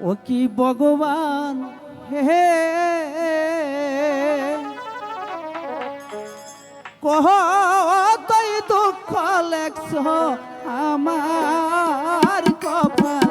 ও কি ভগবান? হে কহ তুই দুঃখ লেখছ আমার কপালে